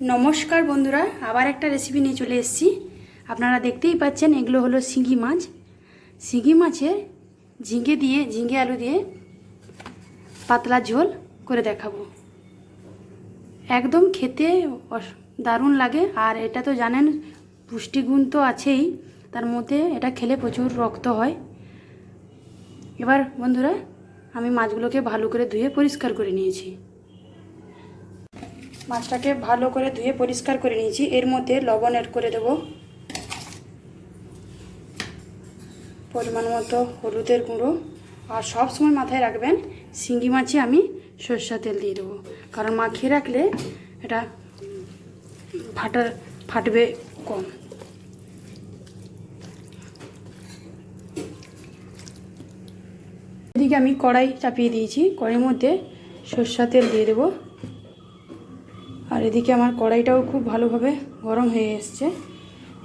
নমস্কার বন্ধুরা, আবার একটা রেসিপি নিয়ে চলে এসেছি। আপনারা দেখতেই পাচ্ছেন, এগুলো হলো শিঙি মাছ। শিঙি মাছের ঝিঙে দিয়ে, ঝিঙে আলু দিয়ে পাতলা ঝোল করে দেখাবো। একদম খেতে দারুণ লাগে। আর এটা তো জানেন, পুষ্টিগুণ তো আছেই। তার মধ্যে এটা খেলে প্রচুর রক্ত হয়। এবার বন্ধুরা, আমি মাছগুলোকে ভালো করে ধুয়ে পরিষ্কার করে নিয়েছি। মাছটাকে ভালো করে ধুয়ে পরিষ্কার করে নিয়েছি। এর মধ্যে লবণ অ্যাড করে দেব। পরিমাণ মতো হলুদের গুঁড়ো। আর সব সময় মাথায় রাখবেন, শিঙ্গি মাছে আমি সরষা তেল দিয়ে দেবো। কারণ মাখিয়ে রাখলে এটা ফাটা ফাটবে কম। এদিকে আমি কড়াই চাপিয়ে দিয়েছি। কড়াইয়ের মধ্যে সরষা তেল দিয়ে দেবো। আর এদিকে আমার কড়াইটাও খুব ভালোভাবে গরম হয়ে এসছে।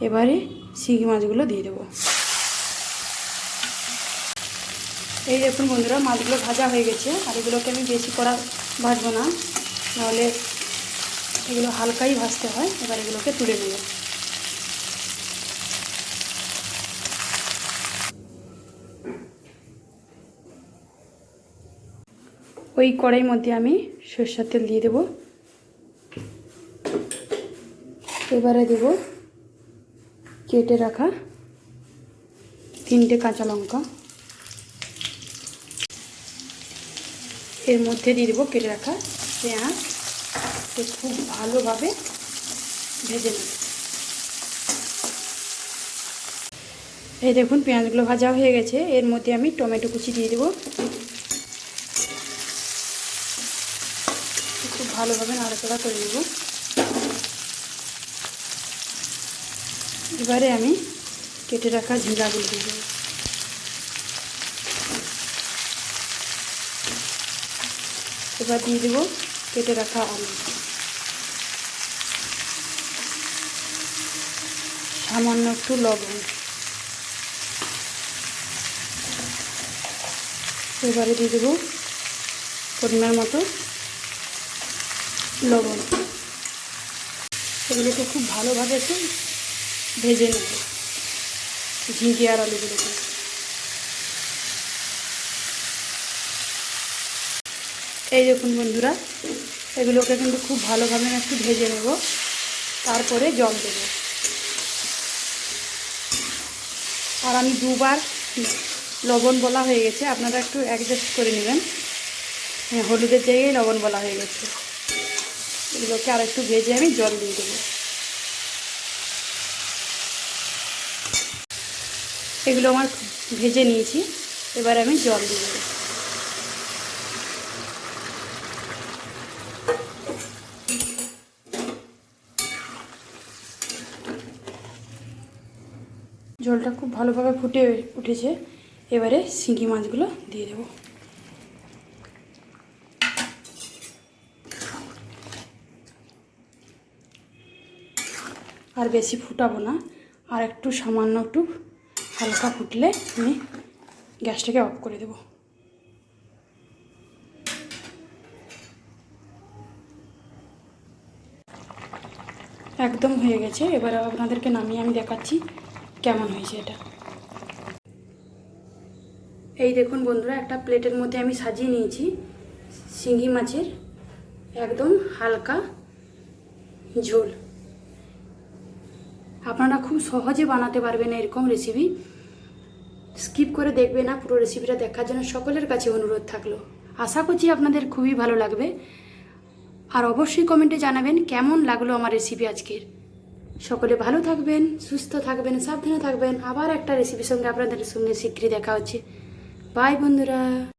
এবারে শিঙি মাছগুলো দিয়ে দেবো। এই দেখুন বন্ধুরা, মাছগুলো ভাজা হয়ে গেছে। আর এগুলোকে আমি বেশি করা ভাজবো না। নাহলে এগুলো হালকাই ভাজতে হয়। এবার এগুলোকে তুলে নেব। ওই কড়াইয়ের মধ্যে আমি সরষের তেল দিয়ে দেবো। এবারে দেব কেটে রাখা তিনটে কাঁচা লঙ্কা। এর মধ্যে দিয়ে দেবো কেটে রাখা পেঁয়াজ। খুব ভালোভাবে ভেজে নেব। এই দেখুন, পেঁয়াজগুলো ভাজা হয়ে গেছে। এর মধ্যে আমি টমেটো কুচি দিয়ে দেবো। খুব ভালোভাবে নাড়াচাড়া করে নেব। এবারে আমি কেটে রাখা ঝিঙ্গাগুলো দিয়ে দেবো। এবার দিয়ে দেবো কেটে রাখা আলু। সামান্য একটু লবণ। এবারে দিয়ে দেবো পরিমাণ মতো লবণ। এগুলোকে খুব ভালোভাবে একটু ভেজে নেব। ঝিঁকে আর আলুগুলোকে এই দেখুন বন্ধুরা, এগুলোকে কিন্তু খুব ভালোভাবে একটু ভেজে নেব। তারপরে জল দেব। আর আমি দুবার লবণ বলা হয়ে গেছে, আপনারা একটু অ্যাডজাস্ট করে নেবেন। হ্যাঁ হলুদের জায়গায় লবণ বলা হয়ে গেছে। এগুলোকে আর একটু ভেজে আমি জল দিয়ে দেবো। এগুলো আমার ভেজে নিয়েছি। এবার আমি জল দিয়ে দেবো। জলটা খুব ভালোভাবে ফুটে উঠেছে। এবারে শিঙি মাছগুলো দিয়ে দেবো। আর বেশি ফুটাবো না, আর একটু সামান্য একটু হালকা ফুটলে আমি গ্যাসটাকে অফ করে দেব। একদম হয়ে গেছে। এবার আপনাদেরকে নামিয়ে আমি দেখাচ্ছি কেমন হয়েছে এটা। এই দেখুন বন্ধুরা, একটা প্লেটের মধ্যে আমি সাজিয়ে নিয়েছি শিঙি মাছের একদম হালকা ঝোল। আপনারা খুব সহজে বানাতে পারবেন এরকম রেসিপি স্কিপ করে দেখবে না, পুরো রেসিপিটা দেখার জন্য সকলের কাছে অনুরোধ থাকল। আশা করছি আপনাদের খুবই ভালো লাগবে। আর অবশ্যই কমেন্টে জানাবেন কেমন লাগল আমার রেসিপি আজকের। সকলে ভালো থাকবেন, সুস্থ থাকবেন, সাবধানে থাকবেন। আবার একটা রেসিপির সঙ্গে আপনাদের সঙ্গে শীঘ্রই দেখা হচ্ছে। বাই বন্ধুরা।